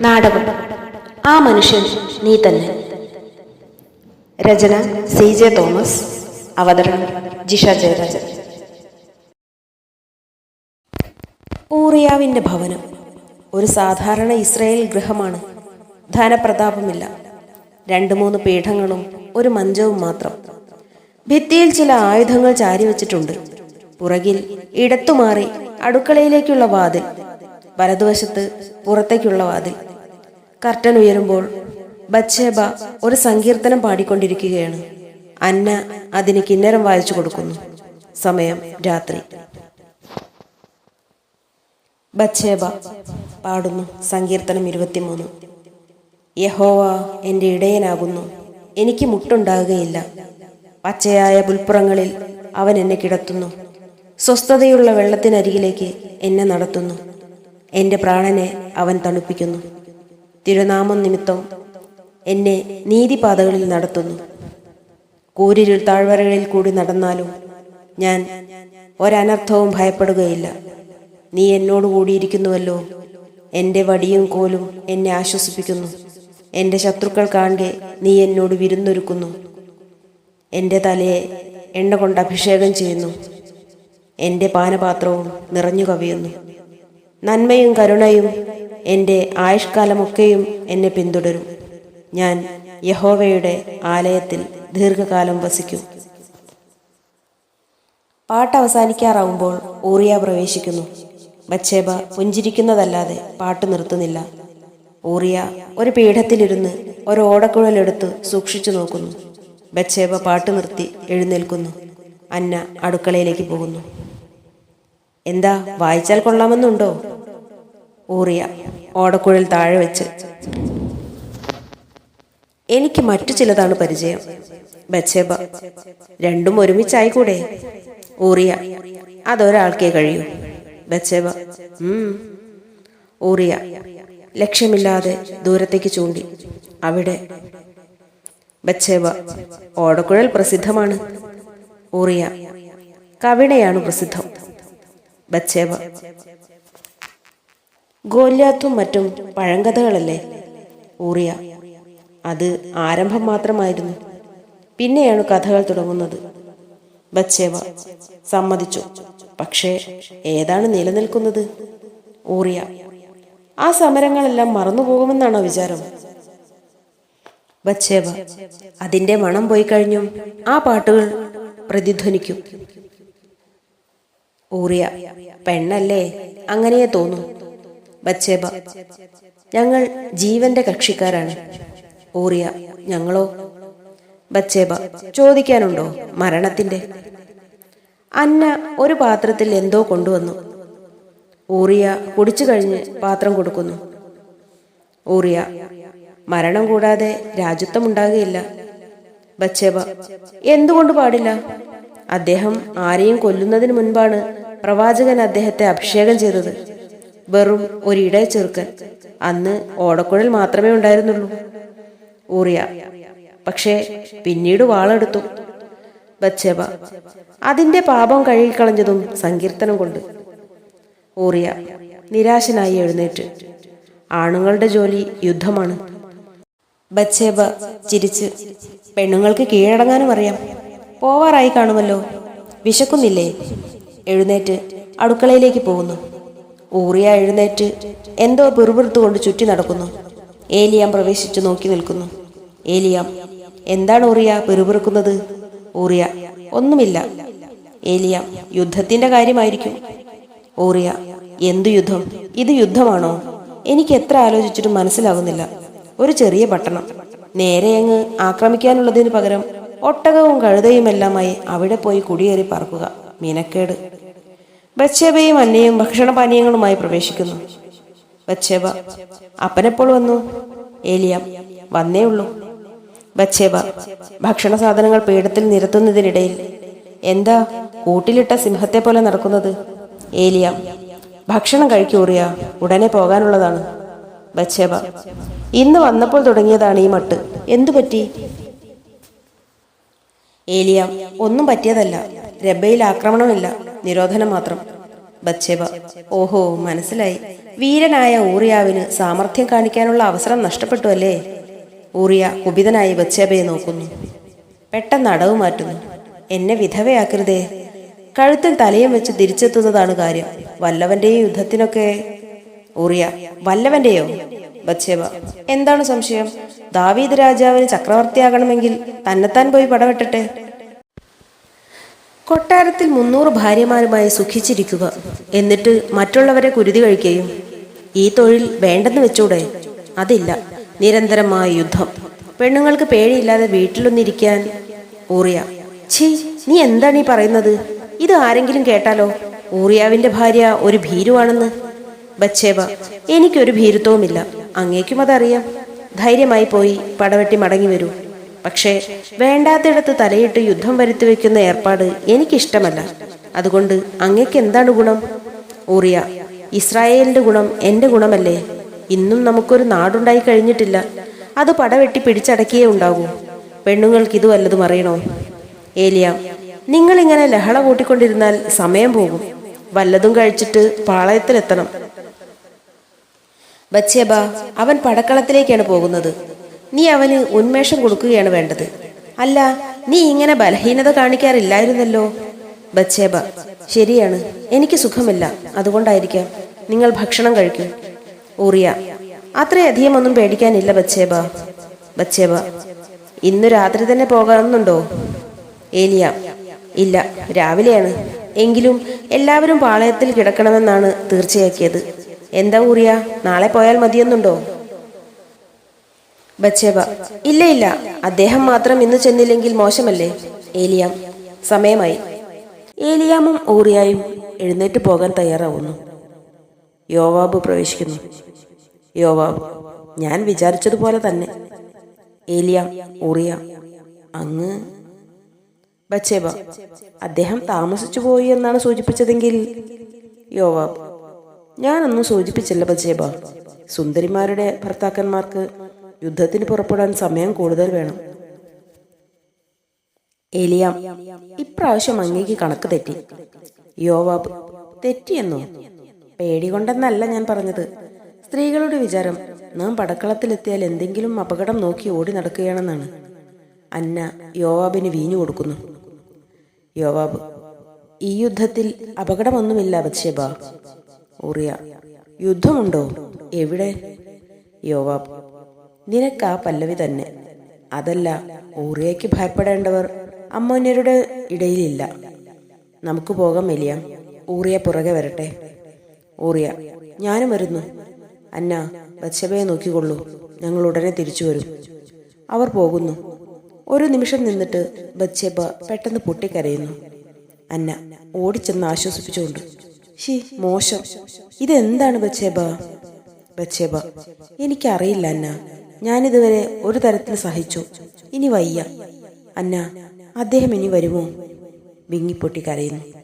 നാടകം. ആ മനുഷ്യൻ നീ തന്നെ. രചന സി ജെ തോമസ്. അവതരണം ജിഷ ജയരാജൻ. ഊറിയാവിന്റെ ഭവനം ഒരു സാധാരണ ഇസ്രായേൽ ഗൃഹമാണ്. ധനപ്രതാപമില്ല. രണ്ട് മൂന്ന് പീഠങ്ങളും ഒരു മഞ്ചവും മാത്രം. ഭിത്തിയിൽ ചില ആയുധങ്ങൾ ചാരി വെച്ചിട്ടുണ്ട് പുറകിൽ ഇടത്തുമാറി അടുക്കളയിലേക്കുള്ള വാതിൽ വലതുവശത്ത് പുറത്തേക്കുള്ള വാതിൽ. കർട്ടൻ ഉയരുമ്പോൾ ബച്ചേബ ഒരു സങ്കീർത്തനം പാടിക്കൊണ്ടിരിക്കുകയാണ്. അന്ന അതിന് കിന്നരം വായിച്ചു കൊടുക്കുന്നു. സമയം രാത്രി. ബച്ചേബ പാടുന്നു സങ്കീർത്തനം ഇരുപത്തിമൂന്ന്. യഹോവ എന്റെ ഇടയനാകുന്നു. എനിക്ക് മുട്ടുണ്ടാകുകയില്ല. പച്ചയായ പുൽപ്പുറങ്ങളിൽ അവൻ എന്നെ കിടത്തുന്നു. സ്വസ്ഥതയുള്ള വെള്ളത്തിനരികിലേക്ക് എന്നെ നടത്തുന്നു. എന്റെ പ്രാണനെ അവൻ തണുപ്പിക്കുന്നു. തിരുനാമം നിമിത്തം എന്നെ നീതിപാതകളിൽ നടത്തുന്നു. കൂരിരുൾ താഴ്വരകളിൽ കൂടി നടന്നാലും ഞാൻ ഒരനർത്ഥവും ഭയപ്പെടുകയില്ല. നീ എന്നോട് കൂടിയിരിക്കുന്നുവല്ലോ. എന്റെ വടിയും കോലും എന്നെ ആശ്വസിപ്പിക്കുന്നു. എന്റെ ശത്രുക്കൾ കാണെ നീ എന്നോട് വിരുന്നൊരുക്കുന്നു. എന്റെ തലയെ എണ്ണ കൊണ്ട് അഭിഷേകം ചെയ്യുന്നു. എന്റെ പാനപാത്രവും നിറഞ്ഞു കവിയുന്നു. നന്മയും കരുണയും എന്റെ ആയുഷ്കാലമൊക്കെയും എന്നെ പിന്തുടരും. ഞാൻ യഹോവയുടെ ആലയത്തിൽ ദീർഘകാലം വസിക്കും. പാട്ട് അവസാനിക്കാറാവുമ്പോൾ ഊറിയ പ്രവേശിക്കുന്നു. ബച്ചേബ പുഞ്ചിരിക്കുന്നതല്ലാതെ പാട്ട് നിർത്തുന്നില്ല. ഊറിയ ഒരു പീഠത്തിലിരുന്ന് ഒരു ഓടക്കുഴലെടുത്ത് സൂക്ഷിച്ചു നോക്കുന്നു. ബച്ചേബ പാട്ട് നിർത്തി എഴുന്നേൽക്കുന്നു. അന്ന അടുക്കളയിലേക്ക് പോകുന്നു. എന്താ വായിച്ചാൽ കൊള്ളാമെന്നുണ്ടോ? ഊറിയ ഓടക്കുഴൽ താഴെ വെച്ച്. എനിക്ക് മറ്റു ചിലതാണ് പരിചയം. ബച്ചേബ രണ്ടും ഒരുമിച്ചായി കൂടെ ഊറിയ അതൊരാൾക്കേ കഴിയൂ. ബച്ചേബ ഊറിയ ലക്ഷ്യമില്ലാതെ ദൂരത്തേക്ക് ചൂണ്ടി. അവിടെ. ബച്ചേബ ഓടക്കുഴൽ പ്രസിദ്ധമാണ്. ഊറിയ കവിണയാണ് പ്രസിദ്ധം. ബച്ചേബ ഗോല്യാത്തും മറ്റും പഴങ്കഥകളല്ലേ? ഊറിയ. അത് ആരംഭം മാത്രമായിരുന്നു. പിന്നെയാണ് കഥകൾ തുടങ്ങുന്നത്. ബച്ചേവ. സമ്മതിച്ചു. പക്ഷേ ഏതാണ് നിലനിൽക്കുന്നത്? ഊറിയ. ആ സമരങ്ങളെല്ലാം മറന്നുപോകുമെന്നാണോ വിചാരം? ബച്ചേവ. അതിന്റെ മണം പോയി കഴിഞ്ഞും ആ പാട്ടുകൾ പ്രതിധ്വനിക്കും. ഊറിയ. പെണ്ണല്ലേ? അങ്ങനെയേ തോന്നും. ബച്ചേബ ഞങ്ങൾ ജീവന്റെ കക്ഷിക്കാരാണ്. ഊറിയ ഞങ്ങളോ? ബച്ചേബ ചോദിക്കാനുണ്ടോ മരണത്തിന്റെ? അന്ന ഒരു പാത്രത്തിൽ എന്തോ കൊണ്ടുവന്നു. ഊറിയ കുടിച്ചു കഴിഞ്ഞ് പാത്രം കൊടുക്കുന്നു. ഊറിയ മരണം കൂടാതെ രാജ്യത്വം ഉണ്ടാകുകയില്ല. ബച്ചേബ എന്തുകൊണ്ട് പാടില്ല? അദ്ദേഹം ആരെയും കൊല്ലുന്നതിന് മുൻപാണ് പ്രവാചകൻ അദ്ദേഹത്തെ അഭിഷേകം ചെയ്തത്. വെറും ഒരിട ചെറുക്കൻ. അന്ന് ഓടക്കുഴൽ മാത്രമേ ഉണ്ടായിരുന്നുള്ളൂ. ഊറിയ. പക്ഷേ പിന്നീട് വാളെടുത്തു. ബച്ചേബ. അതിന്റെ പാപം കഴുകിക്കളഞ്ഞതും സങ്കീർത്തനം കൊണ്ട്. ഊറിയ. നിരാശനായി എഴുന്നേറ്റ്. ആണുങ്ങളുടെ ജോലി യുദ്ധമാണ്. ബച്ചേബ ചിരിച്ച്. പെണ്ണുങ്ങൾക്ക് കീഴടങ്ങാനും അറിയാം. പോവാറായി കാണുമല്ലോ. വിശക്കുന്നില്ലേ? എഴുന്നേറ്റ് അടുക്കളയിലേക്ക് പോകുന്നു. ഊറിയ എഴുന്നേറ്റ് എന്തോ പിറുപിറുത്തുകൊണ്ട് ചുറ്റി നടക്കുന്നു. ഏലിയാം പ്രവേശിച്ചു നോക്കി നിൽക്കുന്നു. ഏലിയാം എന്താണ് ഊറിയ പിറുപിറുക്കുന്നത് ഊറിയ ഒന്നുമില്ല. ഏലിയാം യുദ്ധത്തിന്റെ കാര്യമായിരിക്കും. ഊറിയ എന്തു യുദ്ധം? ഇത് യുദ്ധമാണോ? എനിക്ക് എത്ര ആലോചിച്ചിട്ടും മനസ്സിലാകുന്നില്ല ഒരു ചെറിയ പട്ടണം. നേരെ അങ്ങ് ആക്രമിക്കാനുള്ളതിന് പകരം ഒട്ടകവും കഴുതയുമെല്ലാമായി അവിടെ പോയി കുടിയേറി പറക്കുക മിനക്കേട്. ബച്ചേബയും അന്നയും ഭക്ഷണപാനീയങ്ങളുമായി പ്രവേശിക്കുന്നു. ബച്ചേബ അപ്പനെപ്പോൾ വന്നു? ഏലിയാം വന്നേ ഉള്ളൂ. ബച്ചേബ ഭക്ഷണ സാധനങ്ങൾ പീഠത്തിൽ നിരത്തുന്നതിനിടയിൽ എന്താ കൂട്ടിലിട്ട സിംഹത്തെ പോലെ നടക്കുന്നത്? ഏലിയാം ഭക്ഷണം കഴിക്കൂറിയ ഉടനെ പോകാനുള്ളതാണ്. ബച്ചേബ ഇന്ന് വന്നപ്പോൾ തുടങ്ങിയതാണ് ഈ മട്ട്. എന്തു പറ്റി? ഏലിയാം ഒന്നും പറ്റിയതല്ല. രബയിൽ ആക്രമണമില്ല. നിരോധനം മാത്രം ബച്ചേബ ഓഹോ മനസ്സിലായി. വീരനായ ഊറിയാവിന് സാമർഥ്യം കാണിക്കാനുള്ള അവസരം നഷ്ടപ്പെട്ടു അല്ലേ? ഊറിയ കുപിതനായി ബച്ചേബയെ നോക്കുന്നു. പെട്ടെന്ന് അടവ് മാറ്റുന്നു. എന്നെ വിധവയാക്കരുതേ. കഴുത്തിൽ തലയും വെച്ച് തിരിച്ചെത്തുന്നതാണ് കാര്യം. വല്ലവന്റെയും യുദ്ധത്തിനൊക്കെ? ഊറിയ വല്ലവന്റെയോ? ബച്ചേബ എന്താണ് സംശയം? ദാവീദ് രാജാവിന് ചക്രവർത്തിയാകണമെങ്കിൽ തന്നെത്താൻ പോയി പടവെട്ടട്ടെ. കൊട്ടാരത്തിൽ മുന്നൂറ് ഭാര്യമാരുമായി സുഖിച്ചിരിക്കുക. എന്നിട്ട് മറ്റുള്ളവരെ കുരുതി കഴിക്കുകയും ഈ തൊഴിൽ വേണ്ടെന്ന് വെച്ചൂടെ? അതില്ല. നിരന്തരമായ യുദ്ധം. പെണ്ണുങ്ങൾക്ക് പേടിയില്ലാതെ വീട്ടിലൊന്നിരിക്കാൻ ഊറിയ. ഛീ നീ എന്താണ് പറയുന്നത്? ഇത് ആരെങ്കിലും കേട്ടാലോ? ഊറിയാവിന്റെ ഭാര്യ ഒരു ഭീരുവാണെന്ന്. ബച്ചേബ എനിക്കൊരു ഭീരുത്വവുമില്ല. അങ്ങേക്കും അതറിയാം. ധൈര്യമായി പോയി പടവെട്ടി മടങ്ങി വരൂ. പക്ഷേ വേണ്ടാത്തിടത്ത് തലയിട്ട് യുദ്ധം വരുത്തി വെക്കുന്ന ഏർപ്പാട് എനിക്കിഷ്ടമല്ല. അതുകൊണ്ട് അങ്ങക്ക് എന്താണ് ഗുണം? ഊറിയ ഇസ്രായേലിന്റെ ഗുണം എന്റെ ഗുണമല്ലേ? ഇന്നും നമുക്കൊരു നാടുണ്ടായി കഴിഞ്ഞിട്ടില്ല. അത് പടവെട്ടി പിടിച്ചടക്കിയേ ഉണ്ടാകൂ. പെണ്ണുങ്ങൾക്ക് ഇത് വല്ലതും അറിയണോ? ഏലിയ നിങ്ങളിങ്ങനെ ലഹള കൂട്ടിക്കൊണ്ടിരുന്നാൽ സമയം പോകും. വല്ലതും കഴിച്ചിട്ട് പാളയത്തിലെത്തണം. ബച്ചേബ അവൻ പടക്കളത്തിലേക്കാണ് പോകുന്നത്. നീ അവന് ഉന്മേഷം കൊടുക്കുകയാണ് വേണ്ടത്. അല്ല നീ ഇങ്ങനെ ബലഹീനത കാണിക്കാറില്ലായിരുന്നല്ലോ? ബച്ചേബ ശരിയാണ് എനിക്ക് സുഖമില്ല അതുകൊണ്ടായിരിക്കാം നിങ്ങൾ ഭക്ഷണം കഴിക്കും. ഊറിയ അത്രയധികം ഒന്നും പേടിക്കാനില്ല ബച്ചേബ ബച്ചേബ ഇന്നു രാത്രി തന്നെ പോകാമെന്നുണ്ടോ ഏലിയ ഇല്ല രാവിലെയാണ്. എങ്കിലും എല്ലാവരും പാളയത്തിൽ കിടക്കണമെന്നാണ് തീർച്ചയാക്കിയത്. എന്താ ഊറിയ നാളെ പോയാൽ മതിയെന്നുണ്ടോ? ബച്ചേബ ഇല്ല ഇല്ല. അദ്ദേഹം മാത്രം ഇന്ന് ചെന്നില്ലെങ്കിൽ മോശമല്ലേ? ഏലിയാം സമയമായി. ഏലിയാമും ഊറിയായും എഴുന്നേറ്റ് പോകാൻ തയ്യാറാവുന്നു. യോവാബ് പ്രവേശിക്കുന്നു. യോവാബ് ഞാൻ വിചാരിച്ചതുപോലെ തന്നെ. ഏലിയാം ഊറിയ അങ്ങ്. ബച്ചേബ അദ്ദേഹം താമസിച്ചു പോയി എന്നാണ് സൂചിപ്പിച്ചതെങ്കിൽ? യോവാബ് ഞാനൊന്നും സൂചിപ്പിച്ചില്ല ബച്ചേബ. സുന്ദരിമാരുടെ ഭർത്താക്കന്മാർക്ക് യുദ്ധത്തിന് പുറപ്പെടാൻ സമയം കൂടുതൽ വേണം. ഏലിയാം ഇപ്രാവശ്യം അങ്ങേക്ക് കണക്ക് തെറ്റി. യോവാബ് തെറ്റിയെന്നോ? പേടി കൊണ്ടെന്നല്ല ഞാൻ പറഞ്ഞത്. സ്ത്രീകളുടെ വിചാരം നാം പടക്കളത്തിലെത്തിയാൽ എന്തെങ്കിലും അപകടം നോക്കി ഓടി നടക്കുകയാണെന്നാണ്. അന്ന യോവാബിന് വീഞ്ഞു കൊടുക്കുന്നു. യോവാബ് ഈ യുദ്ധത്തിൽ അപകടമൊന്നുമില്ല ബത്ഷേബ ഊറിയ യുദ്ധമുണ്ടോ? എവിടെ? യോവാബ് നിനക്ക് പല്ലവി തന്നെ. അതല്ല ഊറിയയ്ക്ക് ഭയപ്പെടേണ്ടവർ അമ്മോന്യരുടെ ഇടയിലില്ല. നമുക്ക് പോകാം എലിയ ഊറിയ പുറകെ വരട്ടെ. ഊറിയ ഞാനും വരുന്നു. അന്ന ബച്ചബയെ നോക്കിക്കൊള്ളൂ. ഞങ്ങൾ ഉടനെ തിരിച്ചു വരും. അവർ പോകുന്നു. ഒരു നിമിഷം നിന്നിട്ട് ബച്ചേബ പെട്ടെന്ന് പൊട്ടിക്കരയുന്നു. അന്ന ഓടിച്ചെന്ന് ആശ്വസിപ്പിച്ചുകൊണ്ട്. ഷി മോശം. ഇതെന്താണ് ബച്ചേബ ബച്ചേബ എനിക്കറിയില്ല അന്ന. ഞാനിതുവരെ ഒരു തരത്തിൽ സഹിച്ചു. ഇനി വയ്യ. അന്ന അദ്ദേഹം ഇനി വരുമോ? വിങ്ങിപ്പൊട്ടി കരയുന്നു.